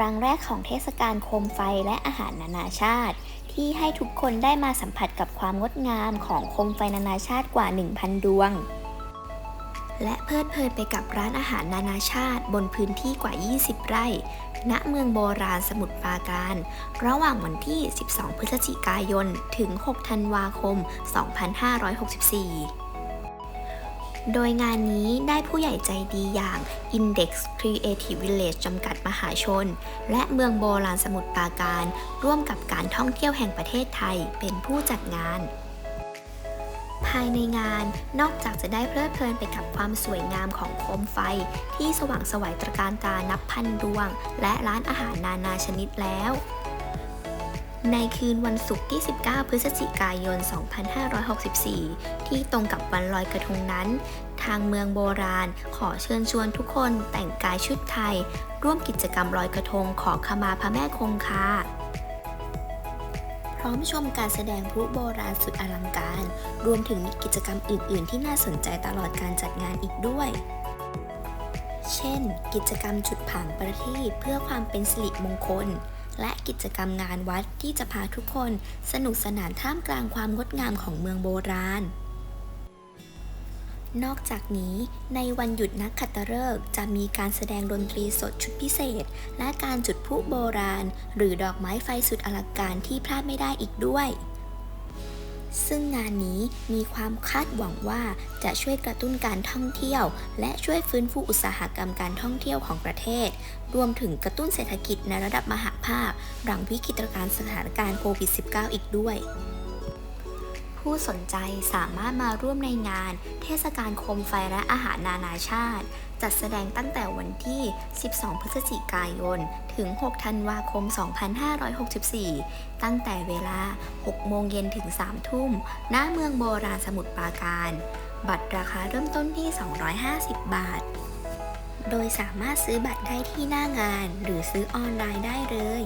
รั้งแรกของเทศกาลโคมไฟและอาหารนานาชาติ ที่ให้ทุกคนได้มาสัมผัสกับความงดงามของโคมไฟนานาชาติกว่า 1,000 ดวง และเพลิดเพลินไปกับร้านอาหารนานาชาติบนพื้นที่กว่า 20 ไร่ ณ เมืองโบราณสมุทรปราการ ระหว่างวันที่ 12 พฤศจิกายน ถึง 6 ธันวาคม 2564 โดยงานนี้ได้ผู้ใหญ่ใจดีอย่าง Index Creative Village จำกัดมหาชน และเมืองโบราณสมุทรปราการ ร่วมกับการท่องเที่ยวแห่งประเทศไทยเป็นผู้จัดงาน ภายในงานนอกจากจะได้เพลิดเพลินไปกับความสวยงามของโคมไฟ ที่สว่างสวัยตระการตานับพันดวง และร้านอาหารนานาชนิดแล้ว ในคืนวันศุกร์ที่ 19 พฤศจิกายน 2564 ที่ตรงกับวันลอยกระทงนั้น ทางเมืองโบราณขอเชิญชวนทุกคนแต่งกายชุดไทย ร่วมกิจกรรมลอยกระทงขอขมาพระแม่คงคาพร้อมชมการแสดงพลุโบราณสุดอลังการ รวมถึงกิจกรรมอื่น ๆ ที่น่าสนใจตลอดการจัดงานอีกด้วย เช่น กิจกรรมจุดผางประทีปเพื่อความเป็นสิริมงคล และกิจกรรมงานวัดที่จะพาทุกคนสนุกสนานท่ามกลางความงดงามของเมืองโบราณ นอกจากนี้ ในวันหยุดนักขัตฤกษ์จะมีการแสดงดนตรีสดชุดพิเศษ และการจุดพลุโบราณ หรือดอกไม้ไฟสุดอลังการที่พลาดไม่ได้อีกด้วย ซึ่งงานนี้มีความคาดหวังว่าจะช่วยกระตุ้นการท่องเที่ยว และช่วยฟื้นฟูอุตสาหกรรมการท่องเที่ยวของประเทศ รวมถึงกระตุ้นเศรษฐกิจในระดับมหาภาคหลังวิกฤตการณ์สถานการณ์โควิด -19 อีกด้วย ผู้สนใจสามารถมาร่วมในงาน เทศกาลโคมไฟและอาหารนานาชาติ จัดแสดงตั้งแต่วันที่ 12 พฤศจิกายน ถึง 6 ธันวาคม 2564 ตั้งแต่เวลา 6 โมงเย็นถึง 3 ทุ่ม ณ เมืองโบราณสมุทรปราการ บัตรราคาเริ่มต้นที่ 250 บาท โดยสามารถซื้อบัตรได้ที่หน้างาน หรือซื้อออนไลน์ได้เลย